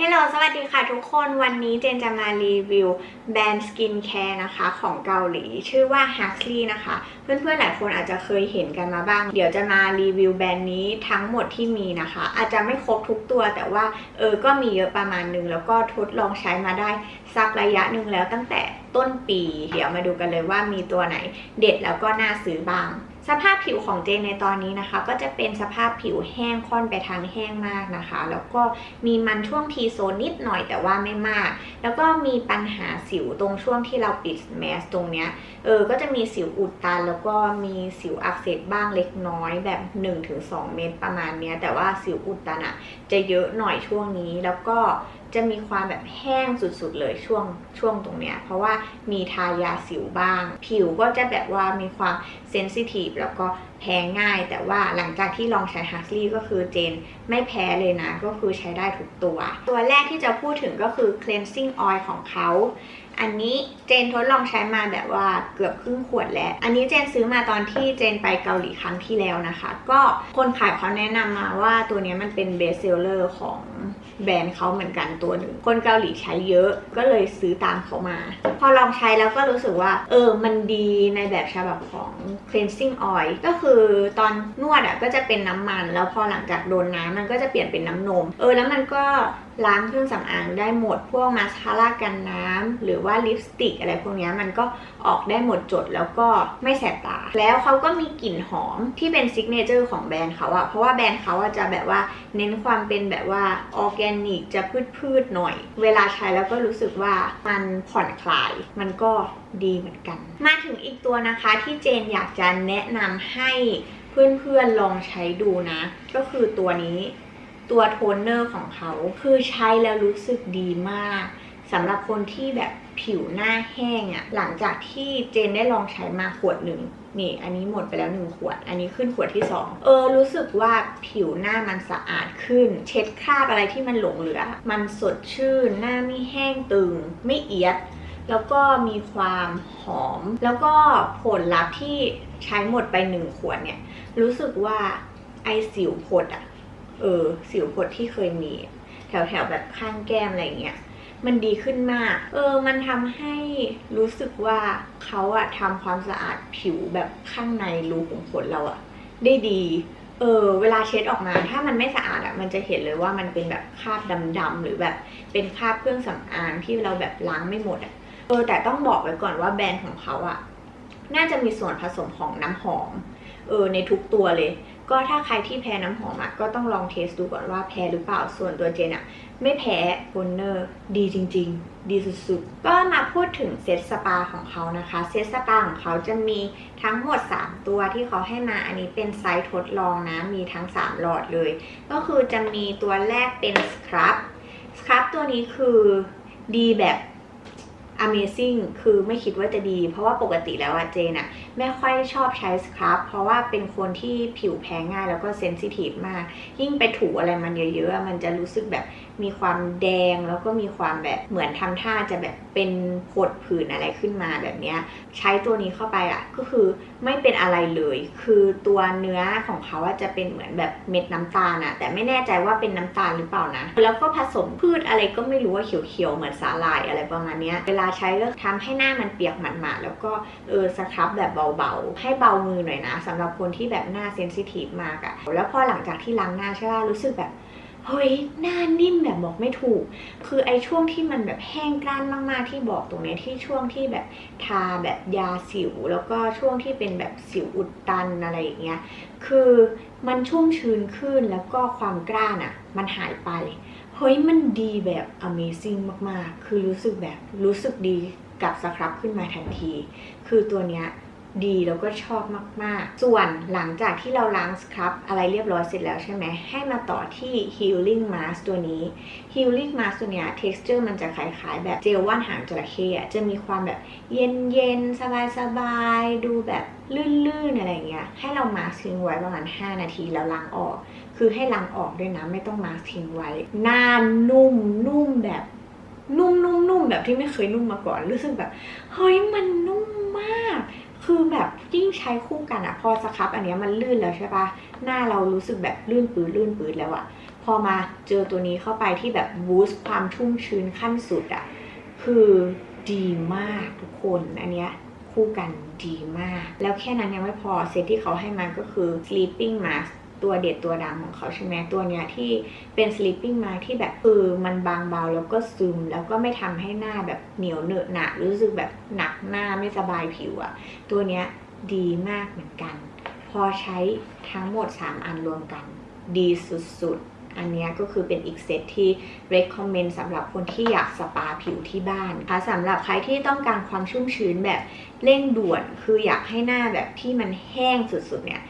ฮลโหลสวัสดีค่ะทุกคน วันนี้เจนจะมารีวิวแบรนด์สกินแคร์นะคะของเกาหลี ชื่อว่า h a s l e y นะคะ เพื่อนๆหลายคนอาจจะเคยเห็นกันมาบ้าง เดี๋ยวจะมารีวิวแบรนด์นี้ทั้งหมดที่มีนะคะ อาจจะไม่ครบทุกตัวแต่ว่าเออ ก็มีเยอะประมาณนึง แล้วก็ทดลองใช้มาได้สักระยะหนึ่งแล้วตั้งแต่ต้นปี เดี๋ยวมาดูกันเลยว่ามีตัวไหนเด็ดแล้วก็น่าซื้อบ้าง สภาพผิวของเจนในตอนนี้นะคะ ก็จะเป็นสภาพผิวแห้งค่อนไปทางแห้งมากนะคะ แล้วก็มีมันช่วงทีโซนนิดหน่อยแต่ว่าไม่มาก แล้วก็มีปัญหาสิวตรงช่วงที่เราปิดแมสตรงเนี้ยเออก็จะมีสิวอุดตัน แล้วก็มีสิวอักเสบบ้างเล็กน้อยแบบ 1-2 เม็ดประมาณเนี้ยแต่ว่าสิวอุดตันอะจะเยอะหน่อยช่วงนี้แล้วก็ จะมีความแบบแห้งสุดๆเลยช่วงช่วงตรงเนี้ยเพราะว่ามีทายาสิวบ้าง ผิวก็จะแบบว่ามีความเซนซิทีฟแล้วก็แพ้ง่าย แต่ว่าหลังจากที่ลองใช้ฮัสลี่ก็คือเจนไม่แพ้เลยนะ ก็คือใช้ได้ทุกตัว ตัวแรกที่จะพูดถึงก็คือ cleansing oil ของเขาอันนี้เจนทดลองใช้มาแบบว่าเกือบครึ่งขวดแล้ว อันนี้เจนซื้อมาตอนที่เจนไปเกาหลีครั้งที่แล้วนะคะ ก็คนขายเขาแนะนำมาว่าตัวนี้มันเป็นเบสเซลเลอร์ของ แบรนด์เขาเหมือนกันตัวหนึ่ง คนเกาหลีใช้เยอะก็เลยซื้อตามเขามา พอลองใช้แล้วก็รู้สึกว่า เออ มันดีในแบบฉบับของ cleansing oil ก็คือตอนนวดอะก็จะเป็นน้ำมัน แล้วพอหลังจากโดนน้ำมันก็จะเปลี่ยนเป็นน้ำนม เออ แล้วมันก็ ล้างเครื่องสำอางได้หมด พวกมาสคาร่ากันน้ำหรือว่าลิปสติกอะไรพวกนี้มันก็ออกได้หมดจดแล้วก็ไม่แสบตา แล้วเขาก็มีกลิ่นหอมที่เป็นซิกเนเจอร์ของแบรนด์เขาอะเพราะว่าแบรนด์เขาอะจะแบบว่าเน้นความเป็นแบบว่าออร์แกนิกจะพืชๆหน่อย เวลาใช้แล้วก็รู้สึกว่ามันผ่อนคลาย มันก็ดีเหมือนกัน มาถึงอีกตัวนะคะที่เจนอยากจะแนะนำให้เพื่อนๆลองใช้ดูนะ ก็คือตัวนี้ ตัวโทนเนอร์ของเขาคือใช้แล้วรู้สึกดีมากสำหรับคนที่แบบผิวหน้าแห้งอะ่ะหลังจากที่เจนได้ลองใช้มาขวดหนึ่งนี่ อันนี้หมดไปแล้วหนึ่งขวด อันนี้ขึ้นขวดที่สองเออ รู้สึกว่าผิวหน้ามันสะอาดขึ้น เช็ดคราบอะไรที่มันหลงเหลือ มันสดชื่น หน้าไม่แห้งตึง ไม่เอียด แล้วก็มีความหอม แล้วก็ผลลัพธ์ที่ใช้หมดไปหนึ่งขวดเนี่ย รู้สึกว่าไอสิวผดอะ เออสิวผดที่เคยมี แถวๆแบบข้างแก้มอะไรเงี้ยมันดีขึ้นมาก เออ มันทำให้รู้สึกว่าเขาอะทำความสะอาดผิวแบบข้างในรูขุมขนเราอะได้ดี เออ เวลาเช็ดออกมา ถ้ามันไม่สะอาดอะมันจะเห็นเลยว่ามันเป็นแบบคราบดำๆหรือแบบเป็นคราบเครื่องสำอางที่เราแบบล้างไม่หมดอะเออ แต่ต้องบอกไว้ก่อนว่าแบรนด์ของเขาอะน่าจะมีส่วนผสมของน้ำหอม เออ ในทุกตัวเลย ก็ถ้าใครที่แพ้น้ำหอมอะก็ต้องลองเทสดูก่อนว่าแพ้หรือเปล่าส่วนตัวเจนอะไม่แพ้โทนเนอร์ดีจริง ๆ ดีสุดๆ ก็มาพูดถึงเซตสปาของเขานะคะ เซตสปาของเขาจะมีทั้งหมด 3 ตัวที่เขาให้มาอันนี้เป็นไซส์ทดลองนะ มีทั้ง 3 หลอดเลย ก็คือจะมีตัวแรกเป็นสครับสครับตัวนี้คือดีแบบ Amazing คือไม่คิดว่าจะดี เพราะว่าปกติแล้วอะเจนอะไม่ค่อยชอบใช้สครับเพราะว่าเป็นคนที่ผิวแพ้ง่ายแล้วก็เซนซิทีฟมาก ยิ่งไปถูอะไรมันเยอะๆ มันจะรู้สึกแบบมีความแดงแล้วก็มีความแบบเหมือนทำท่าจะแบบเป็นผดผื่นอะไรขึ้นมาแบบเนี้ยใช้ตัวนี้เข้าไปอะก็คือไม่เป็นอะไรเลย คือตัวเนื้อของเขาอะจะเป็นเหมือนแบบเม็ดน้ำตาลอะแต่ไม่แน่ใจว่าเป็นน้ำตาลหรือเปล่านะ แล้วก็ผสมพืชอะไรก็ไม่รู้ว่าเขียวๆเหมือนสาหร่ายอะไรประมาณเนี้ยเวลาใช้ก็ทำให้หน้ามันเปียกหมาดๆแล้วก็เออสครับแบบเบาๆ ให้เบามือหน่อยนะสำหรับคนที่แบบหน้าเซนซิทีฟมากอะแล้วพอหลังจากที่ล้างหน้าใช่ป่ะรู้สึกแบบเฮ้ยหน้านิ่มแบบบอกไม่ถูก คือไอ้ช่วงที่มันแบบแห้งกร้านมากๆที่บอกตรงนี้ที่ช่วงที่แบบทาแบบยาสิว แล้วก็ช่วงที่เป็นแบบสิวอุดตันอะไรอย่างเงี้ย คือมันชุ่มชื้นขึ้นแล้วก็ความกร้านอะ่ะ มันหายไป เฮ้ยมันดีแบบ Amazing มากๆ คือรู้สึกแบบรู้สึกดีกับสครับขึ้นมาทันที คือตัวเนี้ยดีแล้วก็ชอบมาก ๆ ส่วนหลังจากที่เราล้างสครับอะไรเรียบร้อยเสร็จแล้วใช่ไหม ให้มาต่อที่ healing mask ตัวนี้ healing mask ตัวเนี้ย texture มันจะคล้ายๆ แบบเจลว่านหางจระเข้อะจะมีความแบบเย็น ๆ สบาย ๆ ดูแบบ ลื่นๆอะไรเงี้ยให้เรามาทิ้งไว้ประมาณ 5 นาทีแล้วล้างออก คือให้ล้างออกด้วยนะไม่ต้องมาทิ้งไว้หน้านุ่มนุ่มแบบนุ่มนุ่มนุ่มแบบที่ไม่เคยนุ่มมาก่อน รู้สึกแบบเฮ้ยมันนุ่มมาก คือแบบยิ่งใช้คู่กันอะพอสครับอันเนี้ยมันลื่นแล้วใช่ปะหน้าเรารู้สึกแบบลื่นปื้ดลื่นปื้ดแล้วอะพอมาเจอตัวนี้เข้าไปที่แบบบูสต์ความชุ่มชื้นขั้นสุดอะคือดีมากทุกคนอันเนี้ย คู่กันดีมาก แล้วแค่นั้นยังไม่พอเซตที่เขาให้มาก็คือ sleeping mask ตัวเด็ดตัวดังของเขาใช่ไหมตัวเนี้ยที่เป็น sleeping mask ที่แบบคือมันบางเบาแล้วก็ซึม แล้วก็ไม่ทำให้หน้าแบบเหนียวเหนอะหนะรู้สึกแบบหนักหน้าไม่สบายผิวอะตัวเนี้ยดีมากเหมือนกัน พอใช้ทั้งหมด 3 อันรวมกัน ดีสุดๆ อันนี้ก็คือเป็นอีกเซตที่ recommend สำหรับคนที่อยากสปาผิวที่บ้านค่ะสำหรับใครที่ต้องการความชุ่มชื้นแบบเร่งด่วน คืออยากให้หน้าแบบที่มันแห้งสุดๆเนี่ย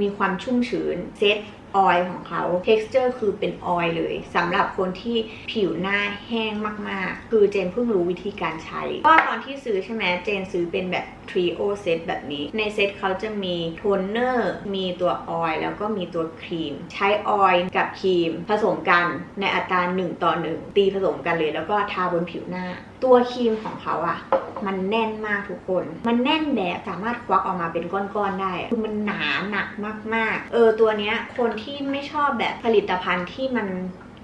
มีความชุ่มชื้นเซต ออยล์ของเขา texture คือเป็นออยล์เลยสำหรับคนที่ผิวหน้าแห้งมากๆ คือเจนเพิ่งรู้วิธีการใช้ ก็ตอนที่ซื้อใช่ไหมเจนซื้อเป็นแบบ trio set แบบนี้ ในเซตเขาจะมีโทนเนอร์มีตัวออยล์แล้วก็มีตัวครีม ใช้ออยล์กับครีมผสมกันในอัตรา1ต่อ1ตีผสมกันเลย แล้วก็ทาบนผิวหน้า ตัวครีมของเขาอะมันแน่นมากทุกคน มันแน่นแบบสามารถควักออกมาเป็นก้อนๆได้ คือมันหนาหนักมากๆ เออตัวเนี้ยคนที่ไม่ชอบแบบผลิตภัณฑ์ที่มัน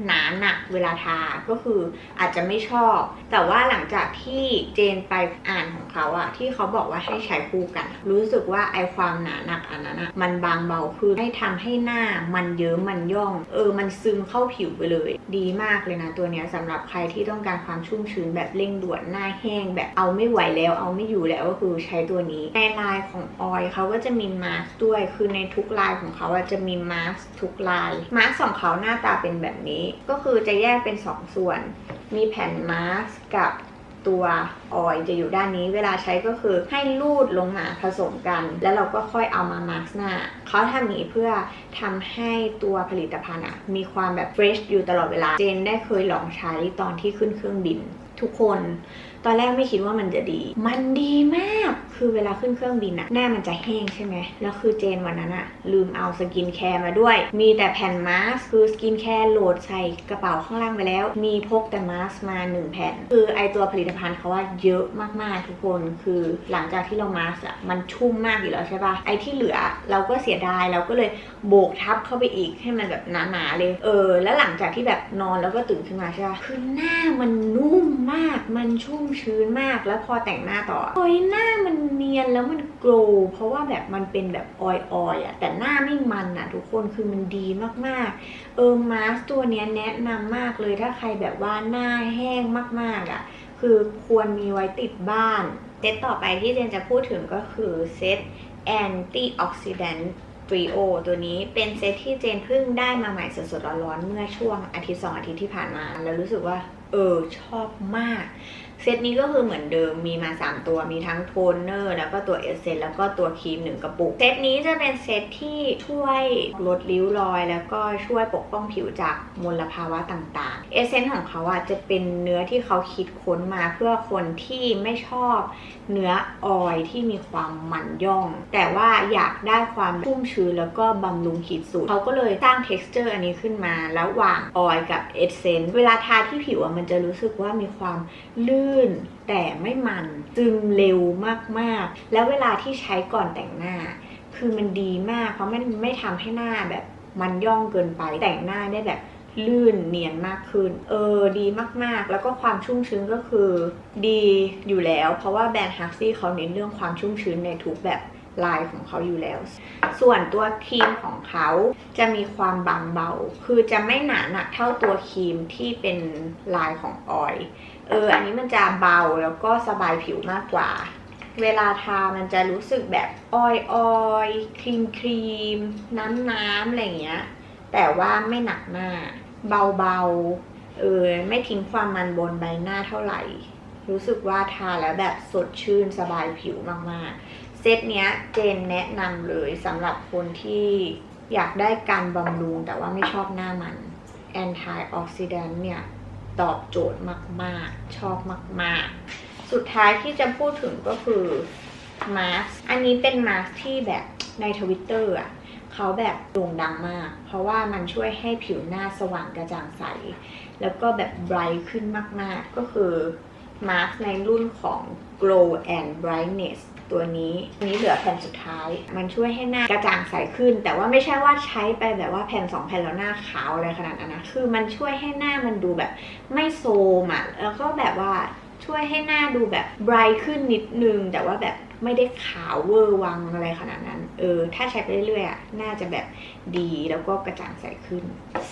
หนาหนักเวลาทาก็คืออาจจะไม่ชอบ แต่ว่าหลังจากที่เจนไปอ่านของเขาอะที่เขาบอกว่าให้ใช้คู่กัน รู้สึกว่าไอความหนาหนักอันนั้นอะมันบางเบาคือให้ทำให้หน้ามันเยิ้มมันย่อง เออมันซึมเข้าผิวไปเลย ดีมากเลยนะตัวเนี้ยสำหรับใครที่ต้องการความชุ่มชื้นแบบเร่งด่วนหน้าแห้งแบบเอาไม่ไหวแล้วเอาไม่อยู่แล้วก็คือใช้ตัวนี้ในลายของออยเขาก็จะมีมาสก์ด้วยคือในทุกลายของเขาอะจะมีมาสก์ทุกลายมาสก์ของเขาหน้าตาเป็นแบบนี้ก็คือจะแยกเป็น 2 ส่วน มีแผ่นมาสก์กับตัวออยจะอยู่ด้านนี้ เวลาใช้ก็คือให้ลูดลงมาผสมกัน แล้วเราก็ค่อยเอามามาสก์หน้าเขาทำนี้เพื่อทำให้ตัวผลิตภัณฑ์อะมีความแบบเฟรชอยู่ตลอดเวลา เจนได้เคยลองใช้ตอนที่ขึ้นเครื่องบิน ทุกคน ตอนแรกไม่คิดว่ามันจะดี มันดีมาก คือเวลาขึ้นเครื่องบินอะหน้ามันจะแห้งใช่ไหม แล้วคือเจนวันนั้นอะลืมเอาสกินแคร์มาด้วย มีแต่แผ่นมาส์คือสกินแคร์โหลดใส่กระเป๋าข้างล่างไปแล้ว มีพกแต่มาสก์มา1แผ่น คือไอตัวผลิตภัณฑ์เขาว่าเยอะมากๆทุกคน คือหลังจากที่เรามาสอะมันชุ่มมากอยู่แล้วใช่ปะไอที่เหลือเราก็เสียดายเราก็เลยโบกทับเข้าไปอีกให้มันแบบหนาๆเลย เออ แล้วหลังจากที่แบบนอนแล้วก็ตื่นขึ้นมาใช่ปะคือหน้ามันนุ่มมาก มันชุ่มชื้นมากแล้วพอแต่งหน้าต่อเฮ้ยหน้ามันเนียนแล้วมันโกลว์เพราะว่าแบบมันเป็นแบบออยออยอะแต่หน้าไม่มันอะทุกคนคือมันดีมากๆ เออมาสตัวเนี้ยแนะนำมากเลยถ้าใครแบบว่าหน้าแห้งมากๆอะคือควรมีไว้ติดบ้านเซตต่อไปที่เจนจะพูดถึงก็คือเซต anti oxidant trio ตัวนี้เป็นเซตที่เจนเพิ่งได้มาใหม่สดๆร้อนๆเมื่อช่วงอาทิตย์สองอาทิตย์ที่ผ่านมา แล้วรู้สึกว่า เออ ชอบมาก เซตนี้ก็คือเหมือนเดิมมีมา 3 ตัวมีทั้งโทนเนอร์แล้วก็ตัวเอสเซนแล้วก็ตัวครีม1กระปุก เซตนี้จะเป็นเซตที่ช่วยลดริ้วรอย แล้วก็ช่วยปกป้องผิวจากมลภาวะต่างๆ เอสเซนของเขาอะจะเป็นเนื้อที่เขาคิดค้นมาเพื่อคนที่ไม่ชอบเนื้อออยที่มีความมันย่อง แต่ว่าอยากได้ความชุ่มชื้นแล้วก็บำรุงขีดสุดเขาก็เลยสร้าง t e x t อร์อันนี้ขึ้นมาระหว่างออยกับเอสเซนเวลาทาที่ผิวอะมันจะรู้สึกว่ามีความลื่นแต่ไม่มันซึมเร็วมากๆ แล้วเวลาที่ใช้ก่อนแต่งหน้า คือมันดีมาก เพราะมันไม่ทำให้หน้าแบบมันย่องเกินไปแต่งหน้าได้แบบลื่นเนียนมากขึ้น เออ ดีมากๆ แล้วก็ความชุ่มชื้นก็คือ ดีอยู่แล้ว เพราะว่าแบรนด์ฮักซี่เขาเน้นเรื่องความชุ่มชื้นในทุกแบบลายของเขาอยู่แล้ว ส่วนตัวครีมของเขาจะมีความบางเบา คือจะไม่หนาหนักเท่าตัวครีมที่เป็นลายของออย เออ อันนี้มันจะเบาแล้วก็สบายผิวมากกว่า เวลาทามันจะรู้สึกแบบออยออยครีมครีมน้ำน้ำอะไรอย่างเงี้ย แต่ว่าไม่หนักหน้า เบาๆเออ ไม่ทิ้งความมันบนใบหน้าเท่าไหร่ รู้สึกว่าทาแล้วแบบสดชื่นสบายผิวมากๆ เซตเนี้ยเจนแนะนำเลยสำหรับคนที่อยากได้การบำรุงแต่ว่าไม่ชอบหน้ามัน anti oxidant เนี่ย ตอบโจทย์มาก ๆ ชอบมาก ๆ สุดท้ายที่จะพูดถึงก็คือมาสอันนี้เป็นมาสที่แบบในทวิตเตอร์อะเขาแบบโด่งดังมาก เพราะว่ามันช่วยให้ผิวหน้าสว่างกระจ่างใส แล้วก็แบบไบรท์ขึ้นมาก ๆ ก็คือมาสในรุ่นของ Glow and Brightness ตัวนี้นี้เหลือแผ่นสุดท้าย มันช่วยให้หน้ากระจ่างใสขึ้น แต่ว่าไม่ใช่ว่าใช้ไปแบบว่าแผ่นสองแผ่นแล้วหน้าขาวอะไรขนาดนั้นนะคือมันช่วยให้หน้ามันดูแบบไม่โซมอะแล้วก็แบบว่าช่วยให้หน้าดูแบบไบรท์ขึ้นนิดนึงแต่ว่าแบบ ไม่ได้ขาวเวอร์วังอะไรขนาดนั้น เออ ถ้าใช้ไปเรื่อยๆอะน่าจะแบบดีแล้วก็กระจ่างใสขึ้น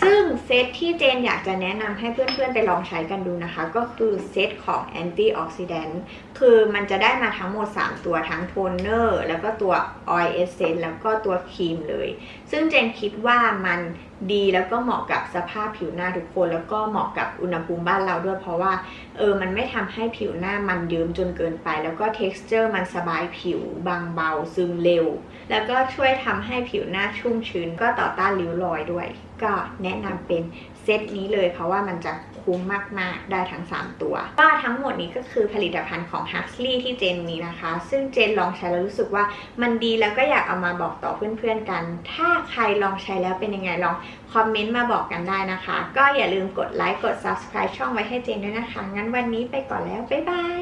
ซึ่งเซตที่เจนอยากจะแนะนำให้เพื่อนๆไปลองใช้กันดูนะคะ ก็คือเซตของ Antioxidant คือมันจะได้มาทั้งหมด 3 ตัวทั้งโทนเนอร์แล้วก็ตัว Oil Essence แล้วก็ตัวครีมเลย ซึ่งเจนคิดว่ามัน ดีแล้วก็เหมาะกับสภาพผิวหน้าทุกคน แล้วก็เหมาะกับอุณหภูมิบ้านเราด้วย เพราะว่าเออมันไม่ทำให้ผิวหน้ามันเยิ้มจนเกินไป แล้วก็ t e x t อร์มันสบายผิวบางเบาซึมเร็ว แล้วก็ช่วยทำให้ผิวหน้าชุ่มชื้น ก็ต่อต้านริ้วรอยด้วย ก็แนะนำเป็น ซตนี้เลยเพราะว่ามันจะคุ้มมาก ๆ ได้ทั้ง 3 ตัวก็ทั้งหมดนี้ก็คือผลิตภัณฑ์ของ Huxley ที่เจนมีนะคะ ซึ่งเจนลองใช้แล้วรู้สึกว่ามันดีแล้วก็อยากเอามาบอกต่อเพื่อนๆกัน ถ้าใครลองใช้แล้วเป็นยังไงลองคอมเมนต์มาบอกกันได้นะคะ ก็อย่าลืมกดไลค์กด subscribe ช่องไว้ให้เจนด้วยนะคะ งั้นวันนี้ไปก่อนแล้ว บ๊ายบาย